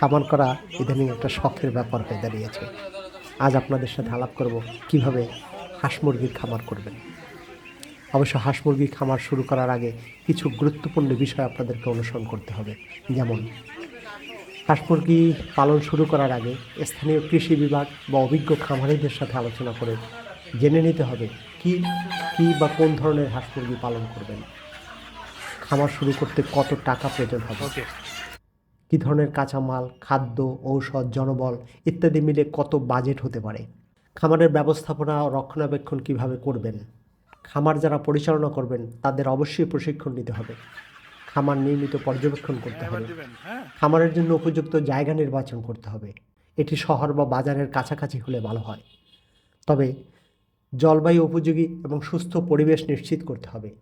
খামার করা ইদানিং একটা শখের ব্যাপার হয়ে দাঁড়িয়েছে। আজ আপনাদের সাথে আলাপ করব কীভাবে হাঁস মুরগির খামার করবেন। অবশ্য হাঁস মুরগির খামার শুরু করার আগে কিছু গুরুত্বপূর্ণ বিষয় আপনাদেরকে অনুসরণ করতে হবে। যেমন, হাঁস মুরগি পালন শুরু করার আগে স্থানীয় কৃষি বিভাগ বা অভিজ্ঞ খামারিদের সাথে আলোচনা করে জেনে নিতে হবে কি কি বা কোন ধরনের হাঁস মুরগি পালন করবেন। খামার শুরু করতে কত টাকা প্রয়োজন হবে? কী ধরনের কাঁচামাল খাদ্য ঔষধ জনবল ইত্যাদি মিলে কত বাজেট হতে পারে? খামারের ব্যবস্থাপনা রক্ষণাবেক্ষণ কীভাবে করবেন? খামার যারা পরিচালনা করবেন তাদের অবশ্যই প্রশিক্ষণ নিতে হবে। খামার নিয়মিত পর্যবেক্ষণ করতে হবে। হ্যাঁ। খামারের জন্য উপযুক্ত জায়গা নির্বাচন করতে হবে। এটি শহর বা বাজারের কাছাকাছি হলে ভালো হয়। তবে জলবায়ু উপযোগী এবং সুস্থ পরিবেশ নিশ্চিত করতে হবে।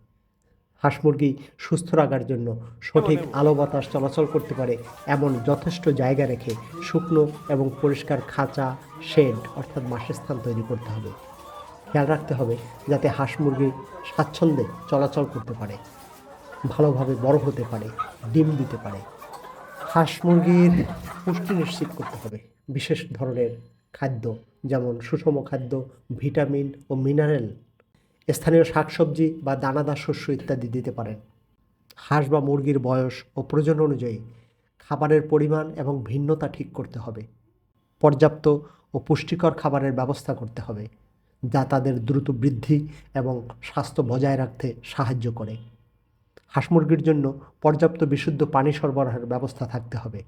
হাঁস মুরগি সুস্থ রাখার জন্য সঠিক আলো বাতাস চলাচল করতে পারে এমন যথেষ্ট জায়গা রেখে শুকনো এবং পরিষ্কার খাঁচা শেড অর্থাৎ বাসস্থান তৈরি করতে হবে। খেয়াল রাখতে হবে যাতে হাঁস মুরগি স্বাচ্ছন্দ্যে চলাচল করতে পারে ভালোভাবে বড় হতে পারে ডিম দিতে পারে। হাঁস মুরগির পুষ্টি নিশ্চিত করতে হবে। বিশেষ ধরনের খাদ্য যেমন সুষম খাদ্য ভিটামিন ও মিনারেল স্থানীয় শাকসবজি বা দানাদার শস্য ইত্যাদি দিতে পারেন। হাঁস বা মুরগির বয়স ও প্রয়োজন অনুযায়ী খাবারের পরিমাণ এবং ভিন্নতা ঠিক করতে হবে। পর্যাপ্ত ও পুষ্টিকর খাবারের ব্যবস্থা করতে হবে, যা তাদের দ্রুত বৃদ্ধি এবং স্বাস্থ্য বজায় রাখতে সাহায্য করে। হাঁস মুরগির জন্য পর্যাপ্ত বিশুদ্ধ পানি সরবরাহের ব্যবস্থা থাকতে হবে।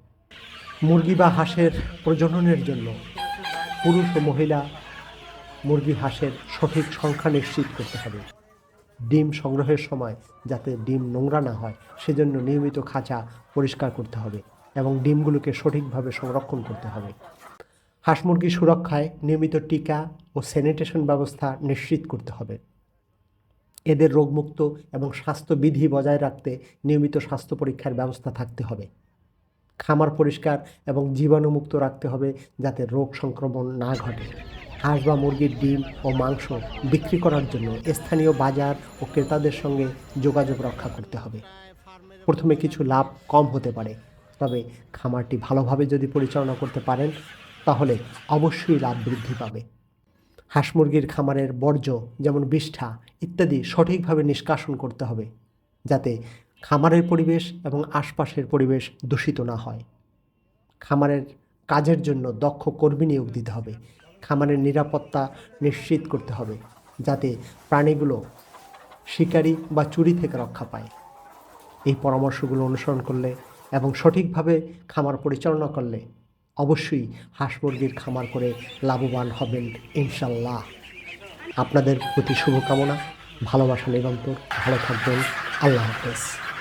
মুরগি বা হাঁসের প্রজননের জন্য পুরুষ ও মহিলা মুরগি হাঁসের সঠিক সংখ্যা নিশ্চিত করতে হবে। ডিম সংগ্রহের সময় যাতে ডিম নোংরা না হয়, সেজন্য নিয়মিত খাঁচা পরিষ্কার করতে হবে এবং ডিমগুলোকে সঠিকভাবে সংরক্ষণ করতে হবে। হাঁস মুরগি সুরক্ষায় নিয়মিত টিকা ও স্যানিটেশন ব্যবস্থা নিশ্চিত করতে হবে। এদের রোগমুক্ত এবং স্বাস্থ্যবিধি বজায় রাখতে নিয়মিত স্বাস্থ্য পরীক্ষার ব্যবস্থা থাকতে হবে। খামার পরিষ্কার এবং জীবাণুমুক্ত রাখতে হবে যাতে রোগ সংক্রমণ না ঘটে। হাঁস বা মুরগির ডিম ও মাংস বিক্রি করার জন্য স্থানীয় বাজার ও ক্রেতাদের সঙ্গে যোগাযোগ রক্ষা করতে হবে। প্রথমে কিছু লাভ কম হতে পারে, তবে খামারটি ভালোভাবে যদি পরিচালনা করতে পারেন, তাহলে অবশ্যই লাভ বৃদ্ধি পাবে। হাঁস মুরগির খামারের বর্জ্য যেমন বিষ্ঠা ইত্যাদি সঠিকভাবে নিষ্কাশন করতে হবে, যাতে খামারের পরিবেশ এবং আশপাশের পরিবেশ দূষিত না হয়। খামারের কাজের জন্য দক্ষ কর্মী নিয়োগ দিতে হবে খামারের নিরাপত্তা নিশ্চিত করতে হবে, যাতে প্রাণীগুলো শিকারি বা চুরি থেকে রক্ষা পায়। এই পরামর্শগুলো অনুসরণ করলে এবং সঠিকভাবে খামার পরিচালনা করলে অবশ্যই হাঁস মুরগির খামার করে লাভবান হবেন ইনশাল্লাহ আপনাদের প্রতি শুভকামনা, ভালোবাসা নিরন্তর। ভালো থাকবেন। আল্লাহ হাফেজ।